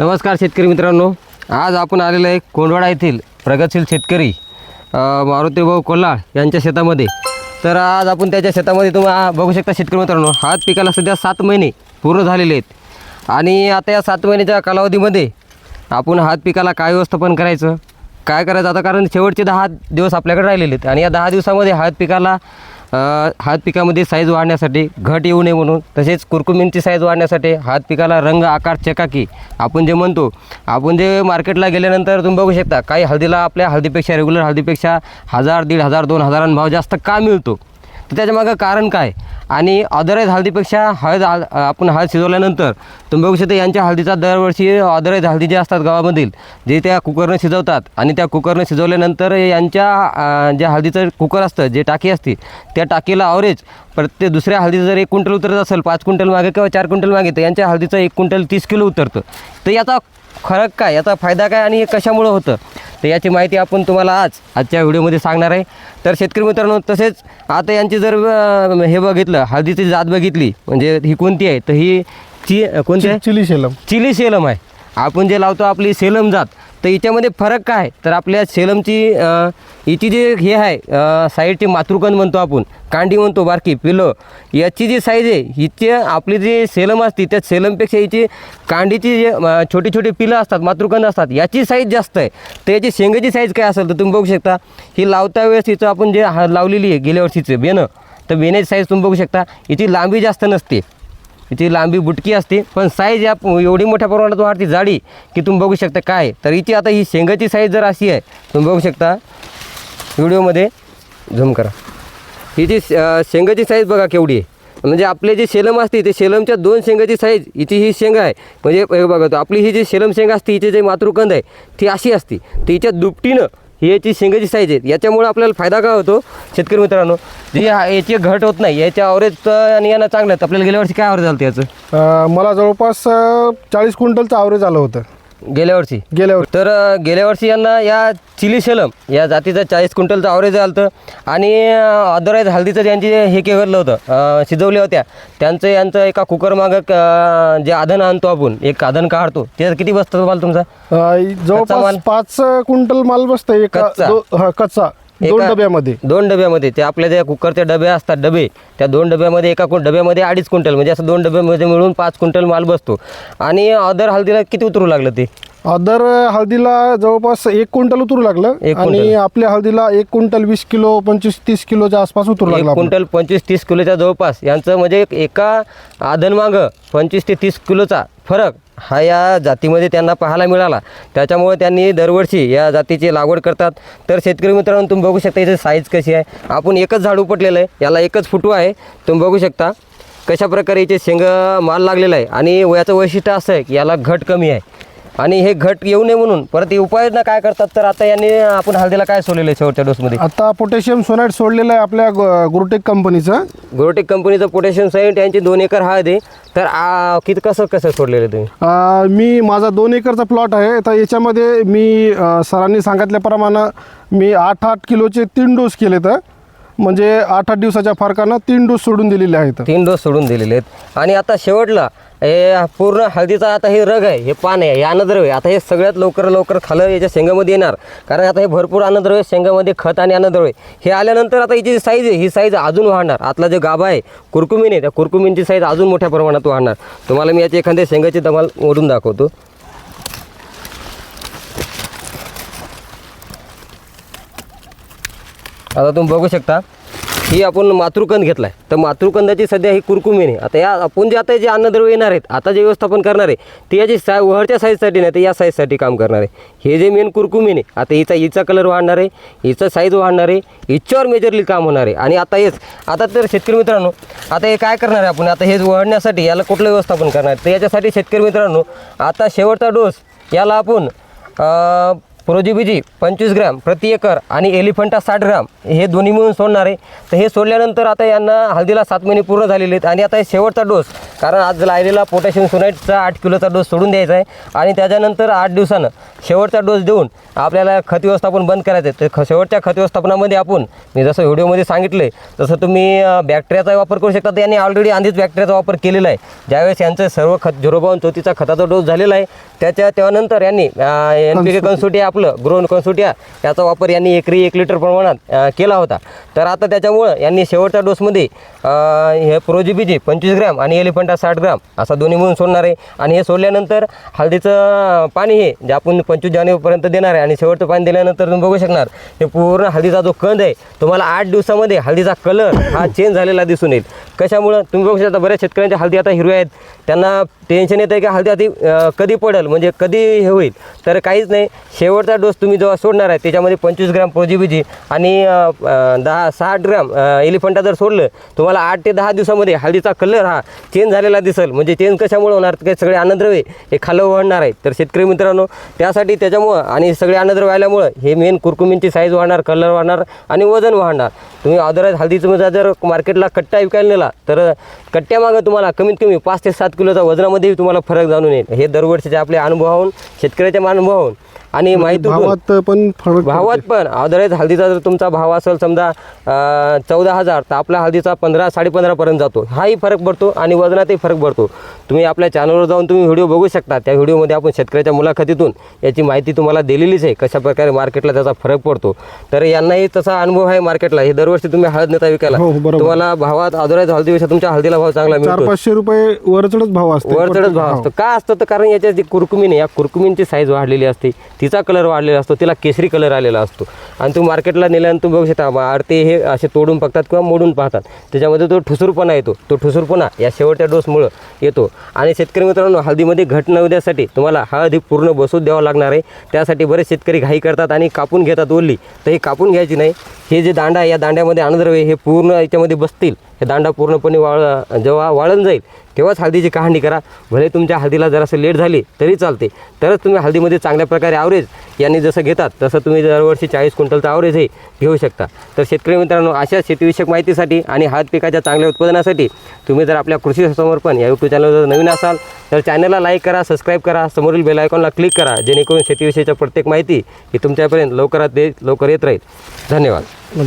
नमस्कार शेतकरी मित्रांनो. आज आपण आलेलो आहे कोंडवाडा येथील प्रगतशील शेतकरी मारुतीभाऊ कोल्हाळ यांच्या शेतामध्ये. तर आज आपण त्याच्या शेतामध्ये तुम्ही बघू शकता शेतकरी मित्रांनो हात पिकाला सध्या सात महिने पूर्ण झालेले आहेत. आणि आता या सात महिन्याच्या कालावधीमध्ये आपण हात पिकाला काय व्यवस्थापन करायचं काय करायचं? आता कारण शेवटचे दहा दिवस आपल्याकडे राहिलेले आहेत आणि या दहा दिवसामध्ये हात पिकाला हात पिकामध्ये साईज वाढण्यासाठी घट येऊ नये म्हणून तसेच कुरकुमींची साईज वाढण्यासाठी हात पिकाला रंग आकार चकाकी आपण जे म्हणतो आपण जे मार्केटला गेल्यानंतर तुम्ही बघू शकता काही हळदीला आपल्या हळदीपेक्षा रेग्युलर हळदीपेक्षा हजार दीड हजार दोन हजारांना भाव जास्त का मिळतो? तर त्याच्यामागं कारण काय? आणि अदराईज हळदीपेक्षा हळद हळ- आपण हळद शिजवल्यानंतर तुम्ही बघू शकता यांच्या हळदीचा दरवर्षी अदराईज हळदी जे असतात गावामधील जे त्या कुकरनं शिजवतात आणि त्या कुकरनं शिजवल्यानंतर यांच्या ज्या हळदीचं कुकर असतं जे टाकी असते त्या टाकीला अवरेज प्रत्येक दुसऱ्या हळदीचं जर एक क्विंटल उतरत असेल पाच क्विंटल मागे किंवा चार क्विंटल मागे तर यांच्या हळदीचं एक क्विंटल तीस किलो उतरतं. तर याचा फरक काय? याचा फायदा काय आणि हे कशामुळं होतं? तर याची माहिती आपण तुम्हाला आज आजच्या व्हिडिओमध्ये सांगणार आहे. तर शेतकरी मित्रांनो तसेच आता यांची जर हे बघितलं हळदीची जात बघितली म्हणजे ही कोणती आहे? तर ही ची कोणती आहे? चिली शेलम चिली सेलम आहे. आपण जे लावतो आपली सेलम जात. तर याच्यामध्ये फरक काय आहे? तर आपल्या सेलमची याची हिची जी हे आहे साईडची मातृकण म्हणतो आपण कांडी म्हणतो बारकी पिलं याची जी साईज आहे हिची आपली जी सेलम असते त्या सेलमपेक्षा हिची कांडीची जे छोटी छोटी पिलं असतात मातृकण असतात याची साईज जास्त आहे तर याची शेंगाची साईज काय असेल तर तुम्ही बघू शकता ही लावता वेळेस हिचं आपण जे हा लावलेली आहे गेल्या वर्षीचं बेनं तर बेण्याची साईज तुम्ही बघू शकता याची लांबी जास्त नसते हिची लांबी बुटकी असते पण साईज या एवढी मोठ्या प्रमाणात वाढते जाडी की तुम्ही बघू शकता काय. तर हिची आता ही शेंगाची साईज जर अशी आहे तुम्ही बघू शकता. व्हिडिओमध्ये झूम करा. ही जी शेंगाची साईज बघा केवढी आहे. म्हणजे आपले जे शेलम असते ते शेलमच्या दोन शेंगाची साईज हिची ही शेंगा आहे. म्हणजे बघा आपली ही जी शेलम शेंगा असते हिची जे मातृकंद आहे ती अशी असते. तिच्या दुपटीनं ही याची शेंगाची साईज आहे याच्यामुळे आपल्याला फायदा काय होतो? शेतकरी मित्रांनो जे याची घट होत नाही याच्या आवरेज आणि यानं चांगलं आहेत. आपल्याला गेल्या वर्षी काय ॲव्हरेज झालं याचं? मला जवळपास चाळीस क्विंटलचं आवरेज आलं होतं. गेल्या वर्षी गेल्या वर्षी तर अ, गेल्या वर्षी यांना या चिली शेलम या जातीचं चाळीस क्विंटलचं ॲव्हरेज आलं होतं आणि अदरवाईज हळदीचं त्यांची जे हे केलं होतं अ, शिजवल्या होत्या त्यांचं यांचं एका कुकरमागं क- जे आधन आणतो आपण एक आधन काढतो त्याचं किती बसतं तुम्हाला तुमचा? अं, जवळपास माल? पाच क्विंटल माल बसतं एका कच्चा? दो- हा, कच्चा. दोन डब्यामध्ये? दोन डब्यामध्ये. ते आपल्या ज्या कुकरचे डबे असतात डबे त्या दोन डब्यामध्ये एका डब्यामध्ये अडीच क्विंटल म्हणजे असं दोन डब्यामध्ये मिळून पाच क्विंटल माल बसतो. आणि अदर हळदीला किती उतरू लागलं ते? अदर हळदीला जवळपास एक क्विंटल उतरू लागलं. आणि. आपल्या हळदीला एक क्विंटल वीस किलो पंचवीस तीस किलोच्या आसपास उतरू लागला. क्विंटल पंचवीस तीस किलोच्या जवळपास. यांचं म्हणजे एक- एका आधनमागं पंचवीस ते तीस किलोचा फरक हा या जातीमध्ये त्यांना पाहायला मिळाला. त्याच्यामुळे त्यांनी दरवर्षी या जातीची लागवड करतात. तर शेतकरी मित्रांनो तुम्ही बघू शकता याची साईज कशी आहे. आपण एकच झाड उपटलेलं आहे. याला एकच फुटू आहे. तुम्ही बघू शकता कशा प्रकारे याचे शेंग माल लागलेला आहे आणि याचं वैशिष्ट्य असं आहे की याला घट कमी आहे. आणि हे घट येऊ नये म्हणून. परत हे उपाययोजना काय करतात तर आता यांनी आपण हळदीला काय सोडलेलं आहे शेवटच्या डोसमध्ये आता पोटॅशियम सोनाईट सोडलेलं आहे आपल्या गु- गुरुटेक कंपनीचं. गोरोटेक कंपनीचं पोटॅशियम साईट यांची दोन एकर हळद आहे. तर आ, किती कसं कसं सोडलेलं आहे तुम्ही? अं, मी माझा दोन एकरचा प्लॉट आहे. तर याच्यामध्ये मी अं, सरांनी सांगितल्याप्रमाणे मी आठ आठ किलोचे तीन डोस केले तर म्हणजे आठ आठ दिवसाच्या फरकानं तीन डोस सोडून दिलेले आहेत. तीन डोस सोडून दिलेले आहेत. आणि आता शेवटला हे पूर्ण हळदीचा आता हे रग आहे हे पान आहे हे अन्नद्रव्य आता हे सगळ्यात लवकर लवकर खालं याच्या शेंगामध्ये येणार. कारण आता हे भरपूर अन्नद्रव्य शेंगामध्ये खत आणि अन्नद्रव्य हे आल्यानंतर आता हिची जी साईज आहे ही साईज अजून वाढणार. आतला जे गाभा आहे कुरकुमीन आहे त्या कुरकुमीनची साईज अजून मोठ्या प्रमाणात वाढणार. तुम्हाला मी याची एखाद्या शेंगाची दमाल ओढून दाखवतो. आता तुम्ही बघू शकता ही आपण मातृकंद घेतला आहे तर मातृकंदाची सध्या ही कुरकुमेने आता या आपण जे आता जे अन्नद्रव्य येणार आहेत आता जे व्यवस्थापन करणार आहे ते याची साय वरच्या साईजसाठी नाही तर या साईजसाठी काम करणार आहे. हे जे मेन कुरकुमीन आहे आता हिचा हिचा कलर वाढणार आहे हिचा साईज वाढणार आहे हिच्यावर मेजरली काम होणार आहे. आणि आता हेच आता तर शेतकरी मित्रांनो आता हे काय करणार आहे आपण? आता हे वळण्यासाठी याला कुठलं व्यवस्थापन करणार आहे? तर याच्यासाठी शेतकरी मित्रांनो आता शेवटचा डोस याला आपण प्रोजिबिजी पंचवीस ग्रॅम प्रति एकर आणि एलिफंटा साठ ग्राम हे दोन्ही मिळून सोडणार. आहे तर हे सोडल्यानंतर आता यांना हळदीला सात महिने पूर्ण झालेले आहेत आणि आता हे शेवटचा डोस कारण आज लायलेला पोटॅशियम सोनाईटचा आठ किलोचा डोस सोडून द्यायचा आहे आणि त्याच्यानंतर आठ दिवसानं शेवटचा डोस देऊन आपल्याला खत व्यवस्थापन बंद करायचं आहे. तर ख शेवटच्या खत व्यवस्थापनामध्ये आपण मी जसं व्हिडिओमध्ये सांगितलं आहे तसं तुम्ही बॅक्टेरियाचा वापर करू शकता. तर यांनी ऑलरेडी आधीच बॅक्टेरियाचा वापर केलेला आहे. ज्यावेळेस यांचं सर्व खत झुरोबावून चौथीचा खताचा डोस झालेला आहे त्याच्या त्यानंतर यांनी एन पी के कन्सोटिया आपलं ग्रोन कन्सोटिया याचा वापर यांनी एकरी एक लिटर प्रमाणात केला होता. तर आता त्याच्यामुळं यांनी शेवटच्या डोसमध्ये हे प्रोजिबीजी पंचवीस ग्रॅम आणि एलिफंटा साठ ग्राम असा दोन्ही मिळून सोडणार आहे. आणि हे सोडल्यानंतर हळदीचं पाणी हे जे आपण पंचवीस जानेवारीपर्यंत देणार आहे आणि शेवटचं पाणी दिल्यानंतर तुम्ही बघू शकणार हे पूर्ण हळदीचा जो कंद आहे तुम्हाला आठ दिवसामध्ये हळदीचा कलर हा चेंज झालेला दिसून येईल. कशामुळं? तुम्ही बघू शकता बऱ्याच शेतकऱ्यांच्या हळदी आता हिरव्या आहेत. त्यांना टेन्शन येतं आहे की हळदी आधी कधी पडेल? म्हणजे कधी हे होईल? तर काहीच नाही. शेवटचा डोस तुम्ही जेव्हा सोडणार आहे त्याच्यामध्ये पंचवीस ग्राम प्रोजीबीजी आणि दहा साठ ग्राम एलिफंटा जर सोडलं तुम्हाला आठ ते दहा दिवसामध्ये हळदीचा कलर हा चेंज झालेला दिसेल. म्हणजे चेंज कशामुळे होणार? तर सगळे अन्नद्रव्ये हे खालं वाढणार आहेत तर शेतकरी मित्रांनो त्यासाठी त्याच्यामुळं आणि सगळे अन्नद्रव्य आल्यामुळं हे मेन कुरकुमींची साईज वाढणार कलर वाढणार आणि वजन वाढणार. तुम्ही अदरवाईज हळदीचं म्हणजे जर मार्केटला कट्टा विकायला नेला तर कट्ट्यामागं तुम्हाला कमीत कमी पाच ते सात किलोचा वजनामध्येही तुम्हाला फरक जाणून येईल. हे दरवर्षीच्या आपल्या अनुभवाहून शेतकऱ्याच्या अनुभवाहून आणि माहिती भावात पण फरक भावात पण. अदरवाईज हळदीचा जर तुमचा भाव असेल समजा चौदा हजार तर आपला हळदीचा पंधरा साडेपंधरापर्यंत जातो. हाही फरक पडतो आणि वजनातही फरक पडतो. तुम्ही आपल्या चॅनलवर जाऊन तुम्ही व्हिडिओ बघू शकता. त्या व्हिडिओमध्ये आपण शेतकऱ्याच्या मुलाखतीतून याची माहिती तुम्हाला दिलेलीच आहे कशा प्रकारे मार्केटला त्याचा फरक पडतो. तर यांनाही तसा अनुभव आहे मार्केटला हे दरवर्षी तुम्ही हळद नेता विकायला. हो, बरोबर. तुम्हाला भावात अदरवाईज हळदीपेक्षा तुमच्या हळदीला भाव चांगला चार मिळतो पाचशे रुपये वरचढच भाव असतो. वरचढच भाव असतो. का असतं? तर कारण याच्यात जी कुरकुमीन आहे या कुरकुमीनची साईज वाढलेली असते. तिचा कलर वाढलेला असतो तिला केसरी कलर आलेला असतो. आणि तू मार्केटला नेल्यानंतर तुम्ही बघू शकता आरते हे असे तोडून बघतात किंवा मोडून पाहतात. त्याच्यामध्ये तो ठुसूरपणा येतो तो ठुसूरपणा या शेवटच्या डोसमुळं येतो. आणि शेतकरी मित्रांनो हळदीमध्ये घट न उद्यासाठी तुम्हाला हळदी पूर्ण बसू द्यावं लागणार आहे. त्यासाठी बरेच शेतकरी घाई करतात आणि कापून घेतात ओरली तर हे कापून घ्यायची नाही. हे जे दांडा आहे या दांड्यामध्ये अनुद्रव्य हे पूर्ण याच्यामध्ये बसतील. हे दांडा पूर्णपणे वाळ जेव्हा वाळून जाईल तेव्हाच हळदीची कहाणी करा. भले तुमच्या हळदीला जरासं लेट झाली तरी चालते. तरच तुम्ही हळदीमध्ये चांगल्या प्रकारे ॲव्हरेज यांनी जसं घेतात तसं तुम्ही दरवर्षी चाळीस क्विंटलचं ॲव्हरेज हे घेऊ शकता. तर शेतकरी मित्रांनो अशा शेतीविषयक माहितीसाठी आणि हळद पिकाच्या चांगल्या उत्पादनासाठी तुम्ही जर आपल्या कृषी समर्पण या यूट्यूब चॅनलवर जर नवीन असाल तर चॅनलला लाईक करा सबस्क्राईब करा समोरील बेल आयकॉनला क्लिक करा जेणेकरून शेतीविषयीच्या प्रत्येक माहिती ही तुमच्यापर्यंत लवकरात दे लवकर येत राहील. धन्यवाद.